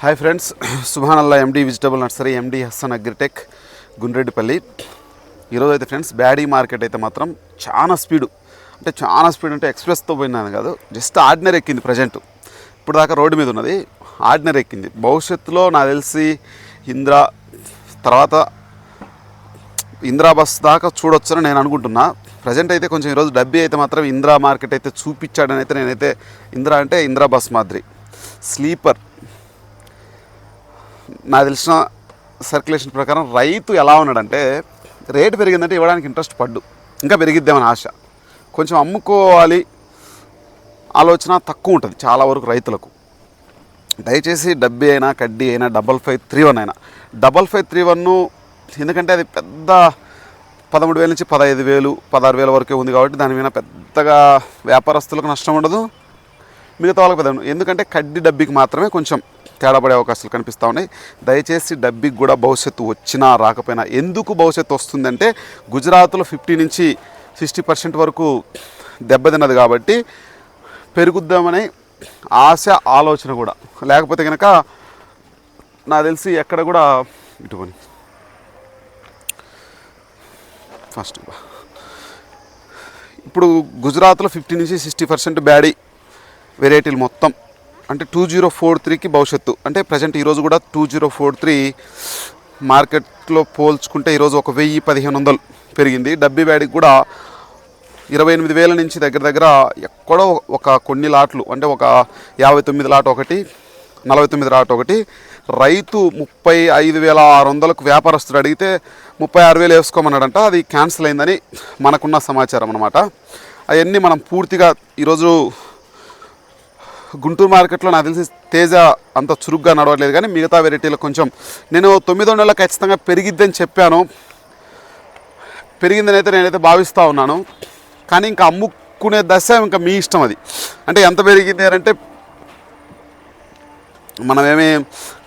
Hi friends సుభానల్లా MD vegetable nursery MD Hassan agritech Gundreddipalli ఈరోజు అయితే friends బ్యాడీ market అయితే మాత్రం చాలా స్పీడు అంటే చాలా స్పీడ్ అంటే ఎక్స్ప్రెస్తో పోయినాను కాదు జస్ట్ ఆర్డినరీ ఎక్కింది ప్రజెంట్ ఇప్పుడు దాకా రోడ్డు మీద ఉన్నది ఆర్డినరీ ఎక్కింది. భవిష్యత్తులో నాకు తెలిసి ఇంద్రా తర్వాత ఇందిరా బస్ దాకా చూడొచ్చని నేను అనుకుంటున్నా. ప్రజెంట్ అయితే కొంచెం ఈరోజు డబ్బీ అయితే మాత్రం ఇంద్రా మార్కెట్ అయితే చూపించాడని అయితే నేనైతే ఇందిరా అంటే ఇందిరా బస్ మాదిరి. స్లీపర్. నాకు తెలిసిన సర్క్యులేషన్ ప్రకారం రైతు ఎలా ఉన్నాడంటే రేటు పెరిగిందంటే ఇవ్వడానికి ఇంట్రెస్ట్ పడ్డు. ఇంకా పెరిగిద్దామని ఆశ. కొంచెం అమ్ముకోవాలి ఆలోచన తక్కువ ఉంటుంది చాలా వరకు రైతులకు. దయచేసి డబ్బీ అయినా కడ్డీ అయినా డబల్ ఫైవ్ త్రీ వన్ అయినా. డబల్ ఫైవ్ త్రీ వన్ ఎందుకంటే అది పెద్ద పదమూడు వేల నుంచి పదహైదు వేలు పదహారు వేల వరకే ఉంది కాబట్టి దాని మీద పెద్దగా వ్యాపారస్తులకు నష్టం ఉండదు. మిగతా వాళ్ళకి పెద్ద ఎందుకంటే కడ్డీ డబ్బీకి మాత్రమే కొంచెం తేడా పడే అవకాశాలు కనిపిస్తూ ఉన్నాయి. దయచేసి డబ్బీకి కూడా భవిష్యత్తు వచ్చినా రాకపోయినా ఎందుకు భవిష్యత్తు వస్తుందంటే గుజరాత్లో ఫిఫ్టీ నుంచి సిక్స్టీ పర్సెంట్ వరకు దెబ్బతిన్నది కాబట్టి పెరుగుద్దామనే ఆశ ఆలోచన కూడా. లేకపోతే కనుక నాకు తెలిసి ఎక్కడ కూడా ఇటువని ఫస్ట్ ఇప్పుడు గుజరాత్లో ఫిఫ్టీ నుంచి సిక్స్టీ పర్సెంట్ బ్యాడీ వెరైటీలు మొత్తం. అంటే టూ జీరో ఫోర్ త్రీకి భవిష్యత్తు. అంటే ప్రజెంట్ ఈరోజు కూడా టూ జీరో ఫోర్ త్రీ మార్కెట్లో పోల్చుకుంటే ఈరోజు ఒక వెయ్యి పదిహేను వందలు పెరిగింది. డబ్బీ బ్యాడీకి కూడా ఇరవై ఎనిమిది వేల నుంచి దగ్గర దగ్గర ఎక్కడో ఒక కొన్ని లాట్లు అంటే ఒక యాభై తొమ్మిది లాట్ ఒకటి నలభై తొమ్మిది లాట్ ఒకటి. రైతు ముప్పై ఐదు వేల ఆరు వందలకు వ్యాపారస్తుడు అడిగితే ముప్పై ఆరు వేలు వేసుకోమన్నాడంట. అది క్యాన్సిల్ అయిందని మనకున్న సమాచారం అనమాట అవన్నీ మనం పూర్తిగా ఈరోజు గుంటూరు మార్కెట్లో నాకు తెలిసి తేజ అంత చురుగ్గా నడవట్లేదు కానీ మిగతా వెరైటీలు కొంచెం నేను తొమ్మిదో నెలల ఖచ్చితంగా పెరిగిద్దని చెప్పాను. పెరిగిందని అయితే నేనైతే భావిస్తూ ఉన్నాను. కానీ ఇంకా అమ్ముకునే దశ ఇంకా మీ ఇష్టం అది. అంటే ఎంత పెరిగింది అని అంటే మనమేమీ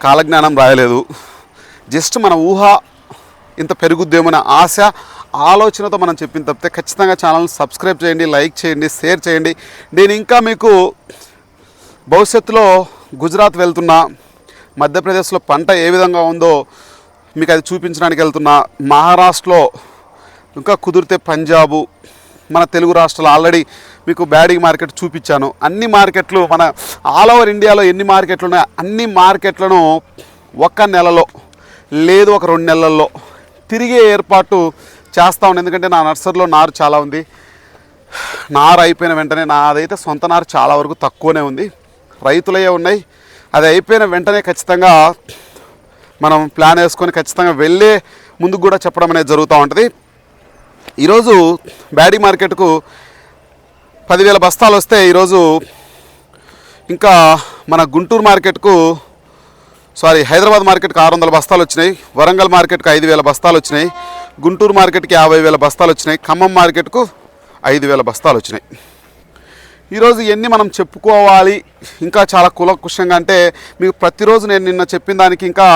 కాలజ్ఞానం రాయలేదు. జస్ట్ మన ఊహ ఇంత పెరుగుద్దేమనే ఆశ ఆలోచనతో మనం చెప్పిన తప్పితే ఖచ్చితంగా ఛానల్ సబ్స్క్రైబ్ చేయండి లైక్ చేయండి షేర్ చేయండి. నేను ఇంకా మీకు భవిష్యత్తులో గుజరాత్ వెళ్తున్నా మధ్యప్రదేశ్లో పంట ఏ విధంగా ఉందో మీకు అది చూపించడానికి వెళ్తున్నా మహారాష్ట్రలో ఇంకా కుదిరితే పంజాబు మన తెలుగు రాష్ట్రాలు ఆల్రెడీ మీకు బ్యాడీ మార్కెట్ చూపించాను. అన్ని మార్కెట్లు మన ఆల్ ఓవర్ ఇండియాలో ఎన్ని మార్కెట్లు ఉన్నాయో అన్ని మార్కెట్లను ఒక్క నెలలో లేదు ఒక రెండు నెలల్లో తిరిగే ఏర్పాటు చేస్తా ఉన్నాను. ఎందుకంటే నా నర్సరీలో నారు చాలా ఉంది. నారు అయిపోయిన వెంటనే నాదైతే సొంత నారు చాలా వరకు తక్కువనే ఉంది. రైతులయ్యే ఉన్నాయి. అది అయిపోయిన వెంటనే ఖచ్చితంగా మనం ప్లాన్ వేసుకొని ఖచ్చితంగా వెళ్ళే ముందుకు కూడా చెప్పడం అనేది జరుగుతూ ఉంటుంది. ఈరోజు బ్యాడీ మార్కెట్కు పదివేల బస్తాలు వస్తే ఈరోజు ఇంకా మన గుంటూరు మార్కెట్కు సారీ హైదరాబాద్ మార్కెట్కి ఆరు వందల బస్తాలు వచ్చినాయి. వరంగల్ మార్కెట్కి ఐదు వేల బస్తాలు వచ్చినాయి. గుంటూరు మార్కెట్కి యాభై వేల బస్తాలు వచ్చినాయి. ఖమ్మం మార్కెట్కు ఐదు వేల బస్తాలు వచ్చినాయి. ఈరోజు ఎన్ని మనం చెప్పుకోవాలి? ఇంకా చాలా కులకుషంగా అంటే మీకు ప్రతిరోజు నేను నిన్న చెప్పిన దానికి ఇంకా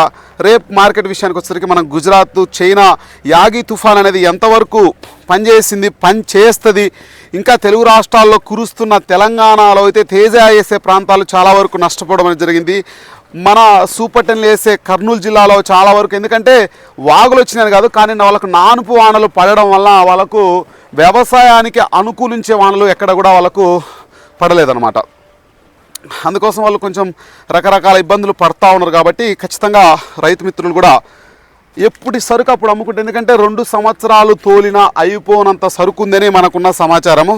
రేపు మార్కెట్ విషయానికి వచ్చేసరికి మనం గుజరాత్ చైనా యాగి తుఫాన్ అనేది ఎంతవరకు పనిచేసింది పని చేస్తుంది ఇంకా తెలుగు రాష్ట్రాల్లో కురుస్తున్న తెలంగాణలో అయితే తేజ వేసే ప్రాంతాలు చాలా వరకు నష్టపోవడం జరిగింది. మన సూపర్ టెన్లు వేసే కర్నూలు జిల్లాలో చాలా వరకు ఎందుకంటే వాగులు వచ్చినాయి కాదు కానీ వాళ్ళకు నానుపు వానలు పడడం వల్ల వాళ్ళకు వ్యవసాయానికి అనుకూలించే వానలు ఎక్కడ కూడా వాళ్ళకు పడలేదన్నమాట. అందుకోసం వాళ్ళు కొంచెం రకరకాల ఇబ్బందులు పడతా ఉన్నారు కాబట్టి ఖచ్చితంగా రైతు మిత్రులు కూడా ఎప్పటి సరుకు అప్పుడు అమ్ముకుంటే ఎందుకంటే రెండు సంవత్సరాలు తోలిన అయిపోనంత సరుకు ఉందని మనకున్న సమాచారము.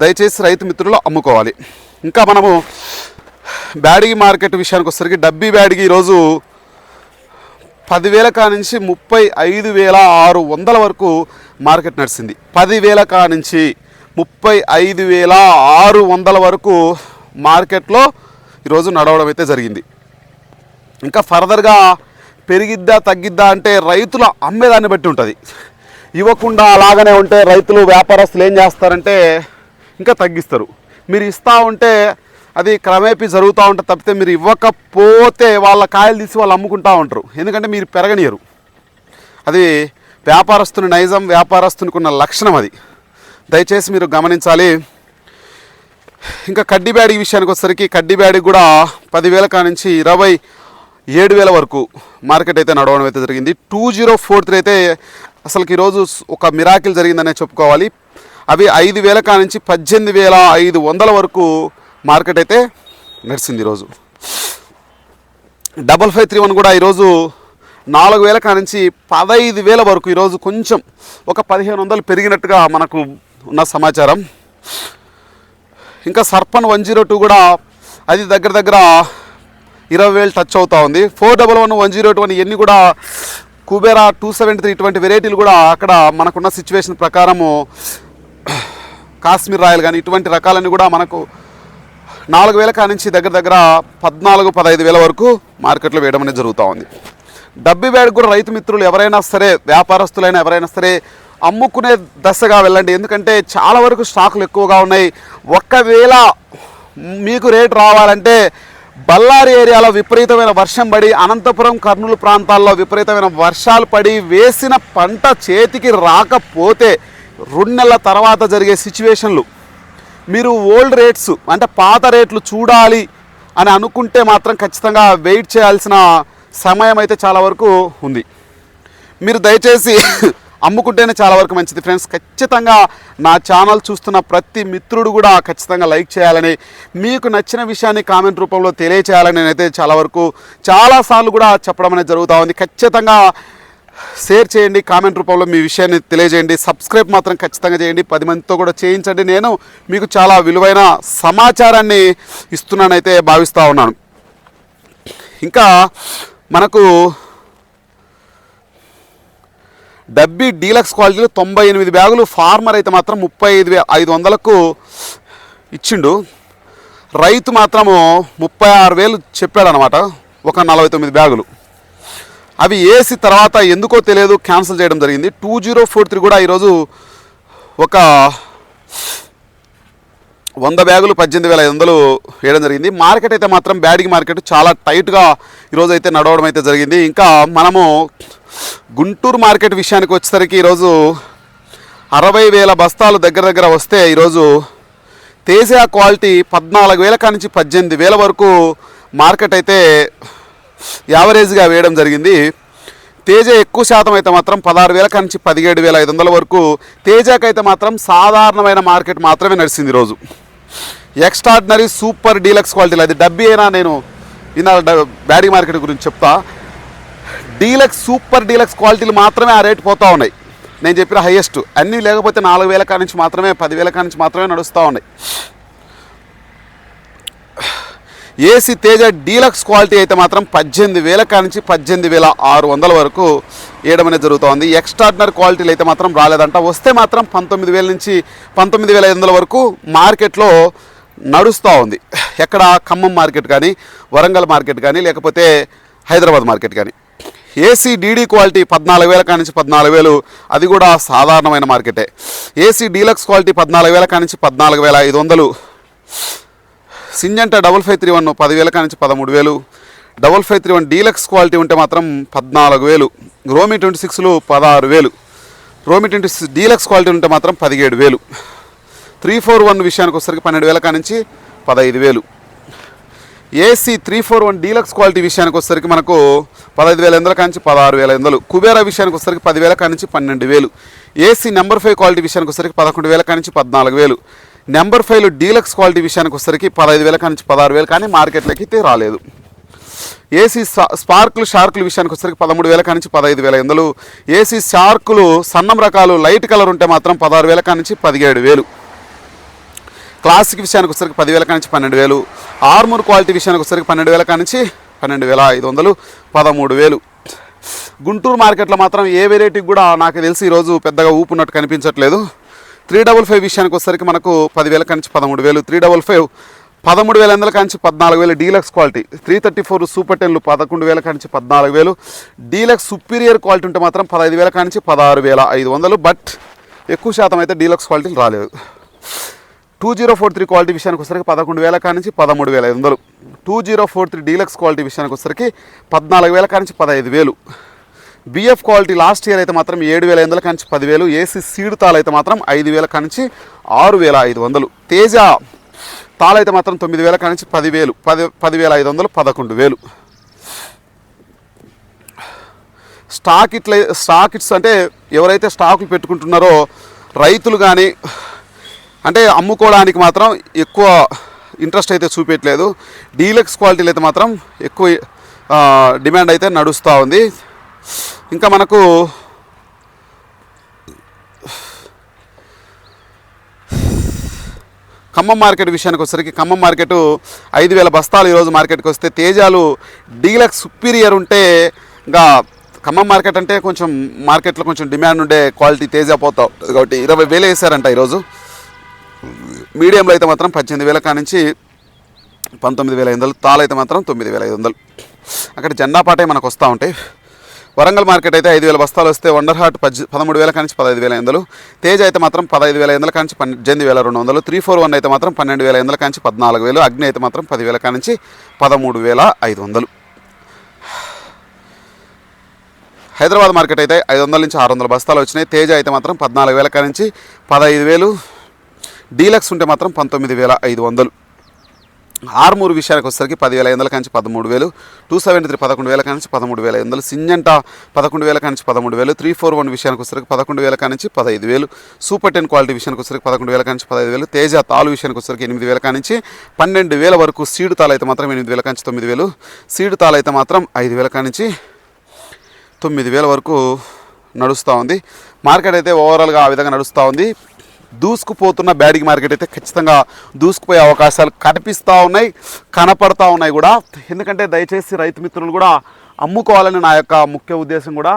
దయచేసి రైతు మిత్రులు అమ్ముకోవాలి. ఇంకా మనము బ్యాడిగి మార్కెట్ విషయానికి వచ్చేసరికి డబ్బీ బ్యాడిగి ఈరోజు పదివేల కా నుంచి ముప్పై ఐదు వేల ఆరు వందల వరకు మార్కెట్ నడిచింది. పదివేల కా నుంచి ముప్పై ఐదు వేల ఆరు వందల వరకు మార్కెట్లో ఈరోజు నడవడం అయితే జరిగింది. ఇంకా ఫర్దర్గా పెరిగిద్దా తగ్గిద్దా అంటే రైతుల అమ్మేదాన్ని బట్టి ఉంటుంది. ఇవ్వకుండా అలాగనే ఉంటే రైతులు వ్యాపారస్తులు ఏం చేస్తారంటే ఇంకా తగ్గిస్తారు. మీరు ఇస్తూ ఉంటే అది క్రమేపీ జరుగుతూ ఉంటుంది తప్పితే మీరు ఇవ్వకపోతే వాళ్ళ కాయలు తీసి వాళ్ళు అమ్ముకుంటూ ఉంటారు. ఎందుకంటే మీరు పెరగనియరు. అది వ్యాపారస్తుని నైజం వ్యాపారస్తునికి ఉన్న లక్షణం అది. దయచేసి మీరు గమనించాలి. ఇంకా కడ్డీ బ్యాడీ విషయానికి వచ్చేసరికి కడ్డీ బ్యాడీ కూడా పదివేల కానించి ఇరవై ఏడు వేల వరకు మార్కెట్ అయితే నడవడం అయితే జరిగింది. టూ జీరో ఫోర్ త్రీ అయితే అసలుకి ఈరోజు ఒక మిరాకిల్ జరిగిందనే చెప్పుకోవాలి. అవి ఐదు వేల కానించి పద్దెనిమిది వేల ఐదు వందల వరకు మార్కెట్ అయితే నడిచింది ఈరోజు డబల్ ఫైవ్ త్రీ వన్ కూడా ఈరోజు నాలుగు వేల కానించి పదహైదు వేల వరకు ఈరోజు కొంచెం ఒక పదిహేను వందలు పెరిగినట్టుగా మనకు ఉన్న సమాచారం. ఇంకా సర్పన్ వన్ జీరో టూ కూడా అది దగ్గర దగ్గర ఇరవై వేలు టచ్ అవుతూ ఉంది. Four double one one zero two అని ఇవన్నీ కూడా కుబేరా టూ సెవెంటీ త్రీ ఇటువంటి వెరైటీలు కూడా అక్కడ మనకున్న సిచ్యువేషన్ ప్రకారము కాశ్మీర్ రాయల్ కానీ ఇటువంటి రకాలన్నీ కూడా మనకు నాలుగు వేల కానించి దగ్గర దగ్గర పద్నాలుగు పదహైదు వేల వరకు మార్కెట్లో వేయడం అనేది జరుగుతూ ఉంది. డబ్బి వేడికి కూడా రైతు మిత్రులు ఎవరైనా సరే వ్యాపారస్తులైనా ఎవరైనా సరే అమ్ముకునే దశగా వెళ్ళండి. ఎందుకంటే చాలా వరకు స్టాకులు ఎక్కువగా ఉన్నాయి. ఒక్కవేళ మీకు రేటు రావాలంటే బళ్ళారి ఏరియాలో విపరీతమైన వర్షం పడి అనంతపురం కర్నూలు ప్రాంతాల్లో విపరీతమైన వర్షాలు పడి వేసిన పంట చేతికి రాకపోతే రెండు నెలల తర్వాత జరిగే సిచ్యువేషన్లు. మీరు ఓల్డ్ రేట్స్ అంటే పాత రేట్లు చూడాలి అని అనుకుంటే మాత్రం ఖచ్చితంగా వెయిట్ చేయాల్సిన సమయం అయితే చాలా వరకు ఉంది. మీరు దయచేసి అమ్ముకుంటేనే చాలా వరకు మంచిది. ఫ్రెండ్స్ ఖచ్చితంగా నా ఛానల్ చూస్తున్న ప్రతి మిత్రుడు కూడా ఖచ్చితంగా లైక్ చేయాలని మీకు నచ్చిన విషయాన్ని కామెంట్ రూపంలో తెలియచేయాలని నేనైతే చాలా వరకు చాలాసార్లు కూడా చెప్పడం అనేది జరుగుతూ ఉంది. ఖచ్చితంగా షేర్ చేయండి కామెంట్ రూపంలో మీ విషయాన్ని తెలియజేయండి. సబ్స్క్రైబ్ మాత్రం ఖచ్చితంగా చేయండి. పది మందితో కూడా చేయించండి. నేను మీకు చాలా విలువైన సమాచారాన్ని ఇస్తున్నానైతే భావిస్తూ ఉన్నాను. ఇంకా మనకు డబ్బీ డీలక్స్ క్వాలిటీలో తొంభై ఎనిమిది బ్యాగులు ఫార్మర్ అయితే మాత్రం ముప్పై ఐదు వే- ఐదు వందలకు ఇచ్చిండు. రైతు మాత్రము ముప్పై ఆరు వేలు చెప్పాడనమాట ఒక నలభై తొమ్మిది బ్యాగులు. అవి వేసి తర్వాత ఎందుకో తెలియదు క్యాన్సిల్ చేయడం జరిగింది. టూ జీరో ఫోర్ త్రీ కూడా ఈరోజు ఒక వంద బ్యాగులు పద్దెనిమిది వేల ఐదు వందలు వేయడం జరిగింది. మార్కెట్ అయితే మాత్రం బ్యాడింగ్ మార్కెట్ చాలా టైట్గా ఈరోజు అయితే నడవడం అయితే జరిగింది. ఇంకా మనము గుంటూరు మార్కెట్ విషయానికి వచ్చేసరికి ఈరోజు అరవై వేల బస్తాలు దగ్గర దగ్గర వస్తే ఈరోజు తేజ క్వాలిటీ పద్నాలుగు వేల కానించి పద్దెనిమిది వేల వరకు మార్కెట్ అయితే యావరేజ్గా వేయడం జరిగింది. తేజ ఎక్కువ శాతం అయితే మాత్రం పదహారు వేల కానించి పదిహేడు వేల ఐదు వందల వరకు తేజాకైతే మాత్రం సాధారణమైన మార్కెట్ మాత్రమే నడిచింది ఈరోజు. ఎక్స్ట్రాడినరీ సూపర్ డీలక్స్ క్వాలిటీలు అది డబ్బీ అయినా నేను ఇన్న బ్యాడీ మార్కెట్ గురించి చెప్తా. డీలక్స్ సూపర్ డీలక్స్ క్వాలిటీలు మాత్రమే ఆ రేట్ పోతూ ఉన్నాయి. నేను చెప్పిన హైయెస్ట్. అన్నీ లేకపోతే నాలుగు వేల కానించి మాత్రమే పదివేల కానించి మాత్రమే నడుస్తూ ఉన్నాయి. ఏసీ తేజ డీలక్స్ క్వాలిటీ అయితే మాత్రం పద్దెనిమిది వేల కానించి పద్దెనిమిది వేల ఆరు వందల వరకు వేయడం అనేది జరుగుతోంది. ఎక్స్ట్రాడినరీ క్వాలిటీలు అయితే మాత్రం రాలేదంట. వస్తే మాత్రం పంతొమ్మిది వేల నుంచి పంతొమ్మిది వేల ఐదు వందల వరకు మార్కెట్లో నడుస్తూ ఉంది. ఎక్కడ ఖమ్మం మార్కెట్ కానీ వరంగల్ మార్కెట్ కానీ లేకపోతే హైదరాబాద్ మార్కెట్ కానీ. ఏసీ డీడీ క్వాలిటీ పద్నాలుగు వేల కానించి పద్నాలుగు వేలు. అది కూడా సాధారణమైన మార్కెటే. ఏసీ డీలక్స్ క్వాలిటీ పద్నాలుగు వేల కానించి పద్నాలుగు వేల ఐదు వందలు. Syngenta double five three one పదివేల కానించి పదమూడు వేలు. Double five three one deluxe quality ఉంటే మాత్రం పద్నాలుగు వేలు. రోమి ట్వంటీ సిక్స్లు పదహారు వేలు. రోమి ట్వంటీ సిక్స్ డీలక్స్ క్వాలిటీ ఉంటే మాత్రం పదిహేడు వేలు. త్రీ ఫోర్ వన్ విషయానికి వచ్చేసరికి పన్నెండు వేల కానించి పదహైదు వేలు. AC three four one deluxe quality విషయానికి వచ్చేసరికి మనకు పదహైదు వేల ఎనిమిది కానించి పదహారు వేల ఎనిమిది కుబేరా విషయానికి వచ్చేసరికి పదివేల కానించి పన్నెండు వేలు. ఏసీ నెంబర్ ఫైవ్ క్వాలిటీ విషయానికి వచ్చేసరికి పదకొండు వేల కానించి పద్నాలుగు వేలు. నెంబర్ ఫైవ్ డీలక్స్ క్వాలిటీ విషయానికి వచ్చేసరికి పదహైదు వేల కానించి పదహారు వేలు కానీ మార్కెట్లోకి అయితే రాలేదు. ఏసీ స్పార్కులు షార్కులు విషయానికి వచ్చేసరికి పదమూడు వేల కానించి పదహైదు వేల ఎనిమిదిలు ఏసీ షార్కులు సన్నం రకాలు లైట్ కలర్ ఉంటే మాత్రం పదహారు వేల కానించి పదిహేడు వేలు. క్లాసిక్ విషయానికి వచ్చేసరికి పదివేల కానించి పన్నెండు వేలు. ఆర్మూర్ క్వాలిటీ విషయానికి వచ్చేసరికి పన్నెండు వేల కానించి పన్నెండు వేల ఐదు వందలు పదమూడు వేలు. గుంటూరు మార్కెట్లో మాత్రం ఏ వెరైటీకి కూడా నాకు తెలిసి ఈరోజు పెద్దగా ఊపున్నట్టు కనిపించట్లేదు. త్రీ డబుల్ ఫైవ్ విషయానికి వచ్చేసరికి మనకు పదివేల కానించి పదమూడు వేలు త్రీ డబుల్ ఫైవ్ పదమూడు వేల ఎనిమిది కానించి పద్నాలుగు వేలు deluxe quality. Three thirty four super టెన్లు పదకొండు వేల కానించి పద్నాలుగు వేలు. డీలక్స్ సుపీరియర్ క్వాలిటీ ఉంటే మాత్రం పదహైదు వేల కానించి పదహారు వేల ఐదు వందలు. బట్ ఎక్కువ శాతం అయితే డీలక్స్ క్వాలిటీలు రాలేదు. Two zero four three quality విషయానికి వచ్చరికి పదకొండు వేల కానించి పదమూడు వేల ఐదు వందలు. Two zero four three deluxe quality విషయానికి వచ్చరికి పద్నాలుగు వేల కానించి పదహైదు వేలు. బిఎఫ్ క్వాలిటీ లాస్ట్ ఇయర్ అయితే మాత్రం ఏడు వేల ఐదు వందల కానించి పదివేలు. ఏసీ సీడ్ తాలు అయితే మాత్రం ఐదు వేల కానించి ఆరు వేల ఐదు వందలు. తేజ తాళ అయితే మాత్రం తొమ్మిది వేల కానించి పదివేలు. పది పదివేల ఐదు వందలు పదకొండు వేలు. స్టాక్ ఇట్లా స్టాక్ ఇట్స్ అంటే ఎవరైతే స్టాకులు పెట్టుకుంటున్నారో రైతులు కానీ అంటే అమ్ముకోవడానికి మాత్రం ఎక్కువ ఇంట్రెస్ట్ అయితే చూపించట్లేదు డీలక్స్ క్వాలిటీలు అయితే మాత్రం ఎక్కువ డిమాండ్ అయితే నడుస్తూ ఉంది. ఇంకా మనకు ఖమ్మం మార్కెట్ విషయానికి వచ్చేసరికి ఖమ్మం మార్కెట్ ఐదు వేల బస్తాలు ఈరోజు మార్కెట్కి వస్తే తేజాలు డీలక్స్ సుపీరియర్ ఉంటే ఇంకా ఖమ్మం మార్కెట్ అంటే కొంచెం మార్కెట్లో కొంచెం డిమాండ్ ఉండే క్వాలిటీ తేజ పోతావు కాబట్టి ఇరవై వేలు వేసారంట ఈరోజు. మీడియంలో అయితే మాత్రం పద్దెనిమిది వేల కానించి పంతొమ్మిది వేల ఐదు వందలు తాలు అయితే మాత్రం తొమ్మిది వేల ఐదు వందలు. అక్కడ జెండా పాటే మనకు వస్తూ ఉంటాయి. వరంగల్ మార్కెట్ అయితే ఐదు వేల బస్తాలు వస్తే వండర్ హార్ట్ పద్దె పదమూడు వేల కానించి పదహైదు వేల ఐదు తేజ్ అయితే మాత్రం పదహైదు వేల ఐదు కానించి పన్నెండు వేల రెండు వందలు. త్రీ ఫోర్ వన్ అయితే మాత్రం పన్నెండు వేల ఐదు కానించి పద్నాలుగు వేలు. అగ్ని అయితే మాత్రం పదివేల కానించి పదమూడు వేల ఐదు వందలు. హైదరాబాద్ మార్కెట్ అయితే ఐదు వందల నుంచి ఆరు వందల బస్తాలు వచ్చినాయి. తేజ అయితే మాత్రం పద్నాలుగు వేల కానించి పదహైదు వేలు. డీలక్స్ ఉంటే మాత్రం పంతొమ్మిది వేల ఐదు వందలు. ఆర్మూర్ విషయానికి వచ్చేసరికి పదివేల ఐదు వందల కాంచి పదమూడు వేలు టూ సెవెంటీ త్రీ పదకొండు వేల కాంచి పదమూడు వేల ఐదు వందలు సింజంటా పదకొండు వేల నుంచి పదమూడు వేలు త్రీ ఫోర్ వన్ విషయానికి వచ్చేసరికి పదకొండు వేల కానించి పదహైదు వేలు సూపర్ టెన్ క్వాలిటీ విషయానికి వచ్చేసరికి పదకొండు వేల నుంచి పదహైదు వేలు తేజ తాలు విషయానికి వచ్చేసరికి ఎనిమిది వేల కానించి పన్నెండు వేల వరకు సీడు తాలు అయితే మాత్రం ఎనిమిది వేల కాంచి తొమ్మిది వేలు సీడు తాలు అయితే మాత్రం ఐదు వేల కానించి తొమ్మిది వేల వరకు నడుస్తూ ఉంది. మార్కెట్ అయితే ఓవరాల్గా ఆ విధంగా నడుస్తూ ఉంది. దూసుకుపోతున్న బ్యాడింగ్ మార్కెట్ అయితే ఖచ్చితంగా దూసుకుపోయే అవకాశాలు కనిపిస్తూ ఉన్నాయి కనపడతా ఉన్నాయి కూడా. ఎందుకంటే దయచేసి రైతు మిత్రులు కూడా అమ్ముకోవాలని నా యొక్క ముఖ్య ఉద్దేశం కూడా.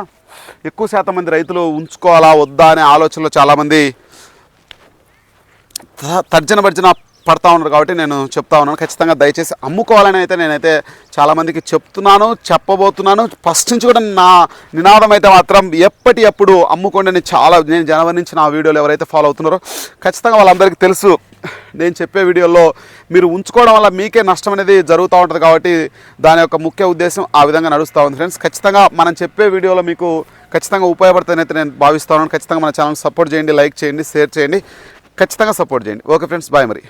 ఎక్కువ శాతం మంది రైతులు ఉంచుకోవాలా వద్దా అనే ఆలోచనలో చాలామంది తర్జన భర్జన పడతా ఉన్నారు కాబట్టి నేను చెప్తా ఉన్నాను. ఖచ్చితంగా దయచేసి అమ్ముకోవాలని అయితే నేనైతే చాలామందికి చెప్తున్నాను చెప్పబోతున్నాను. ఫస్ట్ నుంచి కూడా నా నినాదం అయితే మాత్రం ఎప్పటి ఎప్పుడు అమ్ముకోండి అని చాలా నేను జనవరి నుంచి నా వీడియోలు ఎవరైతే ఫాలో అవుతున్నారో ఖచ్చితంగా వాళ్ళందరికీ తెలుసు. నేను చెప్పే వీడియోలో మీరు ఉంచుకోవడం వల్ల మీకే నష్టం అనేది జరుగుతూ ఉంటుంది కాబట్టి దాని యొక్క ముఖ్య ఉద్దేశం ఆ విధంగా నడుస్తూ ఉంది ఫ్రెండ్స్. ఖచ్చితంగా మనం చెప్పే వీడియోలో మీకు ఖచ్చితంగా ఉపయోగపడుతుందని అయితే నేను భావిస్తాను ఖచ్చితంగా మన ఛానల్ సపోర్ట్ చేయండి లైక్ చేయండి షేర్ చేయండి. ఖచ్చితంగా సపోర్ట్ చేయండి. ఓకే ఫ్రెండ్స్ బాయ్ మరి.